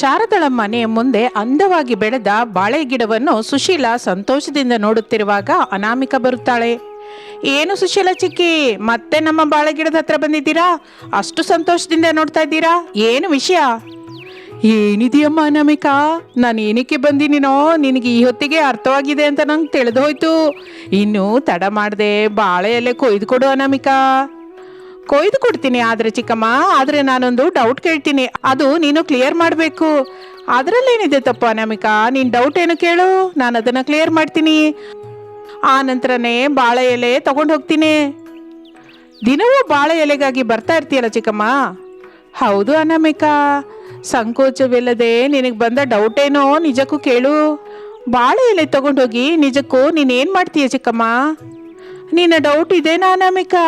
ಶಾರದಳ ಮನೆಯ ಮುಂದೆ ಅಂದವಾಗಿ ಬೆಳೆದ ಬಾಳೆ ಗಿಡವನ್ನು ಸುಶೀಲ ಸಂತೋಷದಿಂದ ನೋಡುತ್ತಿರುವಾಗ ಅನಾಮಿಕ ಬರುತ್ತಾಳೆ. ಏನು ಸುಶೀಲ ಚಿಕ್ಕಿ, ಮತ್ತೆ ನಮ್ಮ ಬಾಳೆ ಗಿಡದ ಹತ್ರ ಬಂದಿದ್ದೀರಾ? ಅಷ್ಟು ಸಂತೋಷದಿಂದ ನೋಡ್ತಾ ಇದ್ದೀರಾ? ಏನು ವಿಷಯ? ಏನಿದೆಯಮ್ಮ ಅನಾಮಿಕಾ? ನಾನು ಏನಕ್ಕೆ ಬಂದಿನೋ ನಿನಗೆ ಈ ಹೊತ್ತಿಗೆ ಅರ್ಥವಾಗಿದೆ ಅಂತ ನಂಗೆ ತಿಳಿದು ಹೋಯ್ತು. ಇನ್ನು ತಡ ಮಾಡಿದೆ ಬಾಳೆ ಎಲೆ ಕೊಯ್ದು ಕೊಡು ಅನಾಮಿಕಾ. ಕೊಯ್ದು ಕೊಡ್ತೀನಿ ಆದ್ರೆ ಚಿಕ್ಕಮ್ಮ, ಆದ್ರೆ ನಾನೊಂದು ಡೌಟ್ ಕೇಳ್ತೀನಿ. ಅದು ನೀನು ಕ್ಲಿಯರ್ ಮಾಡಬೇಕು. ಅದರಲ್ಲೇನಿದೆ ತಪ್ಪು ಅನಾಮಿಕಾ? ನಿನ್ ಡೌಟ್ ಏನು ಕೇಳು? ನಾನು ಅದನ್ನ ಕ್ಲಿಯರ್ ಮಾಡ್ತೀನಿ. ಆ ನಂತರನೇ ಬಾಳೆ ಎಲೆ ತಗೊಂಡು ಹೋಗ್ತೀನಿ. ದಿನವೂ ಬಾಳೆ ಎಲೆಗಾಗಿ ಬರ್ತಾ ಇರ್ತೀಯಲ್ಲ ಚಿಕ್ಕಮ್ಮ? ಹೌದು ಅನಾಮಿಕಾ. ಸಂಕೋಚವಿಲ್ಲದೆ ನಿನಗೆ ಬಂದ ಡೌಟ್ ಏನೋ ನಿಜಕ್ಕೂ ಕೇಳು. ಬಾಳೆ ಎಲೆ ತಗೊಂಡೋಗಿ ನಿಜಕ್ಕೂ ನೀನೇನು ಮಾಡ್ತೀಯ ಚಿಕ್ಕಮ್ಮ? ನಿನ್ನ ಡೌಟ್ ಇದೇನಾ ಅನಾಮಿಕಾ?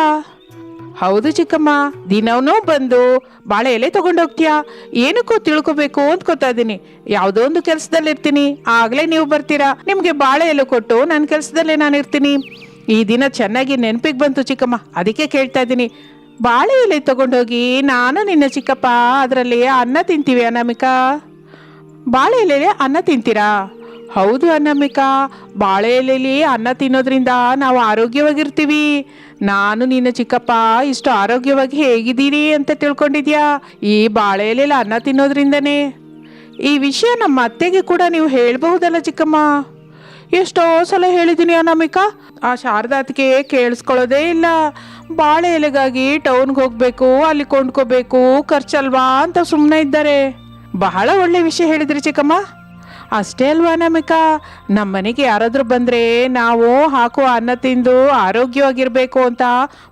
ಹೌದು ಚಿಕ್ಕಮ್ಮ ದಿನವೂ ಬಂದು ಬಾಳೆ ಎಲೆ ತಗೊಂಡೋಗ್ತೀಯಾ? ಏನಕ್ಕೋ ತಿಳ್ಕೊಬೇಕು ಅಂದ್ಕೋತಾ ಇದ್ದೀನಿ. ಯಾವುದೋ ಒಂದು ಕೆಲಸದಲ್ಲಿ ಇರ್ತೀನಿ. ಆಗ್ಲೇ ನೀವು ಬರ್ತೀರಾ? ನಿಮ್ಗೆ ಬಾಳೆ ಎಲೆ ಕೊಟ್ಟು ನನ್ನ ಕೆಲಸದಲ್ಲೇ ನಾನು ಇರ್ತೀನಿ. ಈ ದಿನ ಚೆನ್ನಾಗಿ ನೆನಪಿಗೆ ಬಂತು ಚಿಕ್ಕಮ್ಮ. ಅದಕ್ಕೆ ಕೇಳ್ತಾ ಇದ್ದೀನಿ. ಬಾಳೆ ಎಲೆ ತಗೊಂಡೋಗಿ ನಾನು ನಿನ್ನ ಚಿಕ್ಕಪ್ಪ, ಅದರಲ್ಲಿ ಅನ್ನ ತಿಂತೀವಿ ಅನಾಮಿಕಾ. ಬಾಳೆ ಎಲೆಯಲ್ಲಿ ಅನ್ನ ತಿಂತೀರಾ? ಹೌದು ಅನಾಮಿಕಾ. ಬಾಳೆ ಎಲೆಯಲ್ಲಿ ಅನ್ನ ತಿನ್ನೋದ್ರಿಂದ ನಾವು ಆರೋಗ್ಯವಾಗಿರ್ತೀವಿ. ನಾನು ನಿನ್ನ ಚಿಕ್ಕಪ್ಪ, ಇಷ್ಟು ಆರೋಗ್ಯವಾಗಿ ಹೇಗಿದ್ದೀರಿ ಅಂತ ತಿಳ್ಕೊಂಡಿದ್ಯಾ? ಈ ಬಾಳೆ ಅನ್ನ ತಿನ್ನೋದ್ರಿಂದನೇ. ಈ ವಿಷಯ ನಮ್ಮ ಅತ್ತೆಗೆ ಕೂಡ ನೀವು ಹೇಳ್ಬಹುದಲ್ಲ ಚಿಕ್ಕಮ್ಮ? ಎಷ್ಟೋ ಸಲ ಹೇಳಿದ್ದೀನಿ ಅನಾಮಿಕಾ. ಆ ಶಾರದಾತ್ಗೆ ಕೇಳಿಸ್ಕೊಳ್ಳೋದೇ ಇಲ್ಲ. ಬಾಳೆ ಎಲೆಗಾಗಿ ಟೌನ್ಗೆ ಹೋಗಬೇಕು, ಅಲ್ಲಿ ಕೊಂಡ್ಕೋಬೇಕು, ಖರ್ಚಲ್ವಾ ಅಂತ ಸುಮ್ಮನೆ ಇದ್ದಾರೆ. ಬಹಳ ಒಳ್ಳೆ ವಿಷಯ ಹೇಳಿದ್ರಿ ಚಿಕ್ಕಮ್ಮ. ಅಷ್ಟೇ ಅಲ್ವಾ ನಮಿಕಾ? ನಮ್ಮ ಮನೆಗೆ ಯಾರಾದರೂ ಬಂದ್ರೆ ನಾವು ಹಾಕುವ ಅನ್ನ ತಿಂದು ಆರೋಗ್ಯವಾಗಿರಬೇಕು ಅಂತ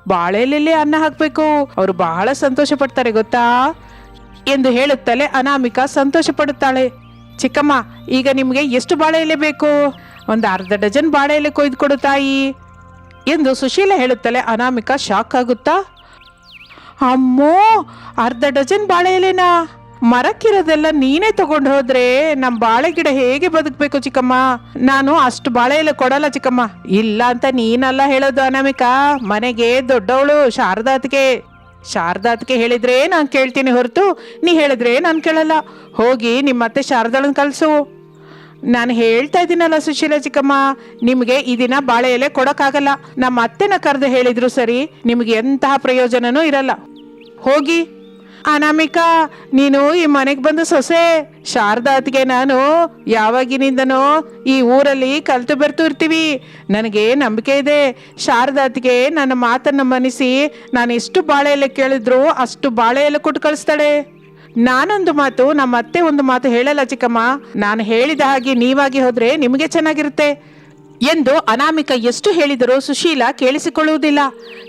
ಬಾಳೆಲೆಲ್ಲಿ ಅನ್ನ ಹಾಕಬೇಕು. ಅವರು ಬಹಳ ಸಂತೋಷ ಪಡ್ತಾರೆ, ಗೊತ್ತಾ? ಎಂದು ಹೇಳುತ್ತಲೇ ಅನಾಮಿಕಾ ಸಂತೋಷ ಪಡುತ್ತಾಳೆ. ಚಿಕ್ಕಮ್ಮ, ಈಗ ನಿಮಗೆ ಎಷ್ಟು ಬಾಳೆ ಎಲೆ ಬೇಕು? ಒಂದು ಅರ್ಧ ಡಜನ್ ಬಾಳೆ ಎಲೆ ಕೊಯ್ದು ಕೊಡು ತಾಯಿ. ಎಂದು ಸುಶೀಲ ಹೇಳುತ್ತಲೇ ಅನಾಮಿಕಾ ಶಾಕ್ ಆಗುತ್ತಾ? ಅಮ್ಮೋ, ಅರ್ಧ ಡಜನ್ ಬಾಳೆ ಎಲೆನಾ ಮರಕ್ಕಿರೋದೆಲ್ಲ ನೀನೇ ತಗೊಂಡು ಹೋದ್ರೆ ನಮ್ಮ ಬಾಳೆ ಗಿಡ ಹೇಗೆ ಬದುಕಬೇಕು ಚಿಕ್ಕಮ್ಮ? ನಾನು ಅಷ್ಟು ಬಾಳೆ ಎಲ್ಲ ಕೊಡಲ್ಲ ಚಿಕ್ಕಮ್ಮ. ಇಲ್ಲ ಅಂತ ನೀನಲ್ಲ ಹೇಳೋದು ಅನಾಮಿಕಾ. ಮನೆಗೆ ದೊಡ್ಡವಳು ಶಾರದಾತ್ಗೆ. ಶಾರದಾತ್ಗೆ ಹೇಳಿದ್ರೆ ನಾನು ಕೇಳ್ತೀನಿ ಹೊರತು, ನೀ ಹೇಳಿದ್ರೆ ನಾನು ಕೇಳಲ್ಲ. ಹೋಗಿ ನಿಮ್ಮ ಅತ್ತೆ ಶಾರದಾಳನ್ ಕಲ್ಸು ನಾನು ಹೇಳ್ತಾ ಇದ್ದೀನಲ್ಲ ಸುಶೀಲ ಚಿಕ್ಕಮ್ಮ, ನಿಮಗೆ ಈ ದಿನ ಬಾಳೆ ಎಲೆ ಕೊಡೋಕ್ಕಾಗಲ್ಲ. ನಮ್ಮ ಅತ್ತೆನ ಕರೆದು ಹೇಳಿದ್ರು ಸರಿ, ನಿಮಗೆ ಎಂತಹ ಪ್ರಯೋಜನನೂ ಇರಲ್ಲ. ಹೋಗಿ. ಅನಾಮಿಕಾ, ನೀನು ಈ ಮನೆಗೆ ಬಂದು ಸೊಸೆ. ಶಾರದಾತ್ಗೆ ನಾನು ಯಾವಾಗಿನಿಂದನೋ ಈ ಊರಲ್ಲಿ ಕಲ್ತು ಬರ್ತು ಇರ್ತೀವಿ. ನನಗೆ ನಂಬಿಕೆ ಇದೆ. ಶಾರದಾತ್ಗೆ ನನ್ನ ಮಾತನ್ನು ಮನಿಸಿ ನಾನು ಎಷ್ಟು ಬಾಳೆ ಎಲೆ ಕೇಳಿದ್ರು ಅಷ್ಟು ಬಾಳೆ ಎಲೆ ಕೊಟ್ಟು ಕಳಿಸ್ತಾಳೆ. ನಾನೊಂದು ಮಾತು ನಮ್ಮ ಅತ್ತೆ ಒಂದು ಮಾತು ಹೇಳಲ್ಲ ಚಿಕ್ಕಮ್ಮ. ನಾನು ಹೇಳಿದ ಹಾಗೆ ನೀವಾಗಿ ಹೋದ್ರೆ ನಿಮಗೆ ಚೆನ್ನಾಗಿರುತ್ತೆ. ಎಂದು ಅನಾಮಿಕ ಎಷ್ಟು ಹೇಳಿದರೂ ಸುಶೀಲ ಕೇಳಿಸಿಕೊಳ್ಳುವುದಿಲ್ಲ.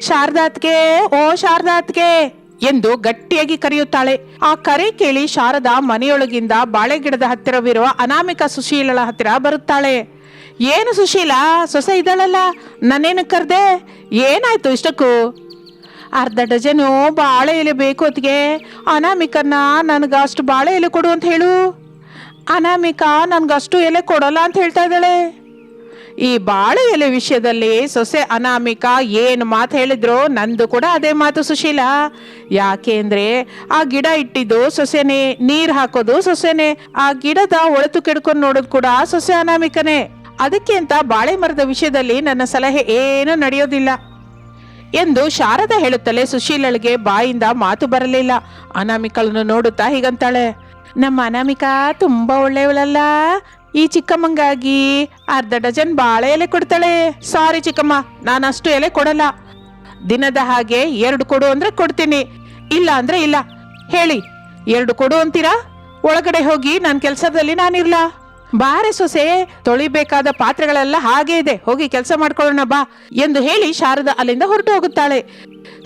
ಶಾರದಾತ್ಗೆ ಓ ಶಾರದಾತ್ಗೆ ಎಂದು ಗಟ್ಟಿಯಾಗಿ ಕರೆಯುತ್ತಾಳೆ. ಆ ಕರೆ ಕೇಳಿ ಶಾರದಾ ಮನೆಯೊಳಗಿಂದ ಬಾಳೆಗಿಡದ ಹತ್ತಿರವಿರುವ ಅನಾಮಿಕ ಸುಶೀಲಳ ಹತ್ತಿರ ಬರುತ್ತಾಳೆ. ಏನು ಸುಶೀಲ, ಸೊಸೆ ಇದ್ದಾಳಲ್ಲ? ನಾನೇನು ಕರೆದೆ? ಏನಾಯ್ತು ಇಷ್ಟಕ್ಕೂ? ಅರ್ಧ ಡಜನು ಬಾಳೆ ಎಲೆ ಬೇಕು ಹೊತ್ತಿಗೆ. ಅನಾಮಿಕನ್ನ ನನಗೆ ಅಷ್ಟು ಬಾಳೆ ಎಲೆ ಕೊಡು ಅಂತ ಹೇಳು. ಅನಾಮಿಕಾ ನನಗಷ್ಟು ಎಲೆ ಕೊಡೋಲ್ಲ ಅಂತ ಹೇಳ್ತಾ ಇದ್ದಾಳೆ. ಈ ಬಾಳೆ ಎಲೆ ವಿಷಯದಲ್ಲಿ ಸೊಸೆ ಅನಾಮಿಕ ಏನು ಮಾತು ಹೇಳಿದ್ರು ನಂದು ಕೂಡ ಅದೇ ಮಾತು ಸುಶೀಲ. ಯಾಕೆ ಅಂದ್ರೆ ಆ ಗಿಡ ಇಟ್ಟಿದ್ದು ಸೊಸೆನೆ, ನೀರ್ ಹಾಕೋದು ಸೊಸೆನೆ, ಆ ಗಿಡದ ಒಳತು ಕೆಡ್ಕೊಂಡು ನೋಡೋದು ಕೂಡ ಸೊಸೆ ಅನಾಮಿಕನೇ. ಅದಕ್ಕೆ ಅಂತ ಬಾಳೆ ಮರದ ವಿಷಯದಲ್ಲಿ ನನ್ನ ಸಲಹೆ ಏನೂ ನಡೆಯೋದಿಲ್ಲ. ಎಂದು ಶಾರದ ಹೇಳುತ್ತಲೇ ಸುಶೀಲಳಿಗೆ ಬಾಯಿಂದ ಮಾತು ಬರಲಿಲ್ಲ. ಅನಾಮಿಕಳನ್ನು ನೋಡುತ್ತಾ ಹೀಗಂತಾಳೆ. ನಮ್ಮ ಅನಾಮಿಕಾ ತುಂಬಾ ಒಳ್ಳೆಯವಳಲ್ಲ. ಈ ಚಿಕ್ಕಮ್ಮಂಗಾಗಿ ಅರ್ಧ ಡಜನ್ ಬಾಳೆ ಎಲೆ ಕೊಡ್ತಾಳೆ. ಸಾರಿ ಚಿಕ್ಕಮ್ಮ ನಾನು ಅಷ್ಟು ಎಲೆ ಕೊಡಲ್ಲ. ದಿನದ ಹಾಗೆ ಎರಡು ಕೊಡು ಅಂದ್ರೆ ಕೊಡ್ತೀನಿ. ಇಲ್ಲ ಅಂದ್ರೆ ಇಲ್ಲ. ಹೇಳಿ, ಎರಡು ಕೊಡು ಅಂತೀರಾ? ಒಳಗಡೆ ಹೋಗಿ ನನ್ನ ಕೆಲಸದಲ್ಲಿ ನಾನಿರ್ಲ. ಬಾರೆ ಸೊಸೆ, ತೊಳಿಬೇಕಾದ ಪಾತ್ರೆಗಳೆಲ್ಲ ಹಾಗೆ ಇದೆ. ಹೋಗಿ ಕೆಲಸ ಮಾಡ್ಕೊಳ್ಳೋಣ ಬಾ ಎಂದು ಹೇಳಿ ಶಾರದಾ ಅಲ್ಲಿಂದ ಹೊರಟು ಹೋಗುತ್ತಾಳೆ.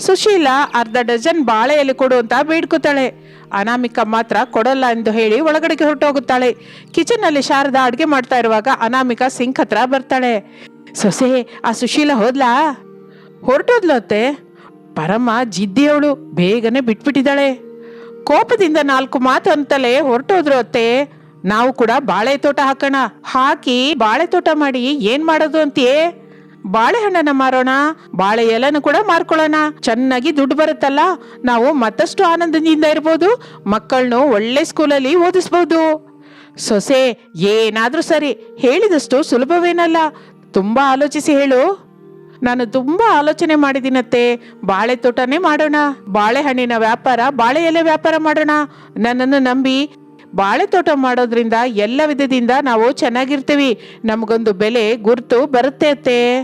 ಸುಶೀಲ ಅರ್ಧ ಡಜನ್ ಬಾಳೆ ಎಲೆ ಕೊಡು ಅಂತ ಬೇಡ್ಕೋತಾಳೆ ಅನಾಮಿಕ ಮಾತ್ರ ಕೊಡಲ್ಲ ಎಂದು ಹೇಳಿ ಒಳಗಡೆಗೆ ಹೊರಟೋಗುತ್ತಾಳೆ. ಕಿಚನ್ ಅಲ್ಲಿ ಶಾರದಾ ಅಡುಗೆ ಮಾಡ್ತಾ ಇರುವಾಗ ಅನಾಮಿಕ ಸಿಂಕ್ ಹತ್ರ ಬರ್ತಾಳೆ. ಸೊಸೆ, ಆ ಸುಶೀಲ ಹೋದ್ಲಾ? ಹೊರಟೋದ್ಲತ್ತೆ ಪರಮ ಜಿದ್ದಿಯವಳು, ಬೇಗನೆ ಬಿಟ್ಬಿಟ್ಟಿದ್ದಾಳೆ. ಕೋಪದಿಂದ ನಾಲ್ಕು ಮಾತು ಅಂತಲೇ ಹೊರಟೋದ್ರು ಅತ್ತೆ. ನಾವು ಕೂಡ ಬಾಳೆ ತೋಟ ಹಾಕೋಣ. ಹಾಕಿ ಬಾಳೆ ತೋಟ ಮಾಡಿ ಏನ್ ಮಾಡೋದು ಅಂತೀಯೇ? ಬಾಳೆಹಣ್ಣನ್ನ ಮಾರೋಣ, ಬಾಳೆ ಎಲೆನೂ ಕೂಡ ಮಾರ್ಕೊಳ್ಳೋಣ. ಚೆನ್ನಾಗಿ ದುಡ್ಡು ಬರುತ್ತಲ್ಲ, ನಾವು ಮತ್ತಷ್ಟು ಆನಂದದಿಂದ ಇರ್ಬೋದು, ಮಕ್ಕಳನ್ನು ಒಳ್ಳೆ ಸ್ಕೂಲಲ್ಲಿ ಓದಿಸ್ಬೋದು. ಸೊಸೆ, ಏನಾದರೂ ಸರಿ, ಹೇಳಿದಷ್ಟು ಸುಲಭವೇನಲ್ಲ, ತುಂಬಾ ಆಲೋಚಿಸಿ ಹೇಳು. ನಾನು ತುಂಬಾ ಆಲೋಚನೆ ಮಾಡಿದಿನತ್ತೆ ಬಾಳೆ ತೋಟನೇ ಮಾಡೋಣ, ಬಾಳೆಹಣ್ಣಿನ ವ್ಯಾಪಾರ, ಬಾಳೆ ಎಲೆ ವ್ಯಾಪಾರ ಮಾಡೋಣ. ನನ್ನನ್ನು ನಂಬಿ ಬಾಳೆ ತೋಟ ಮಾಡೋದ್ರಿಂದ ಎಲ್ಲ ವಿಧದಿಂದ ನಾವು ಚೆನ್ನಾಗಿರ್ತೀವಿ. ನಮಗೊಂದು ಬೆಲೆ ಗುರುತು ಬರುತ್ತೆ ಅತ್ತೆ.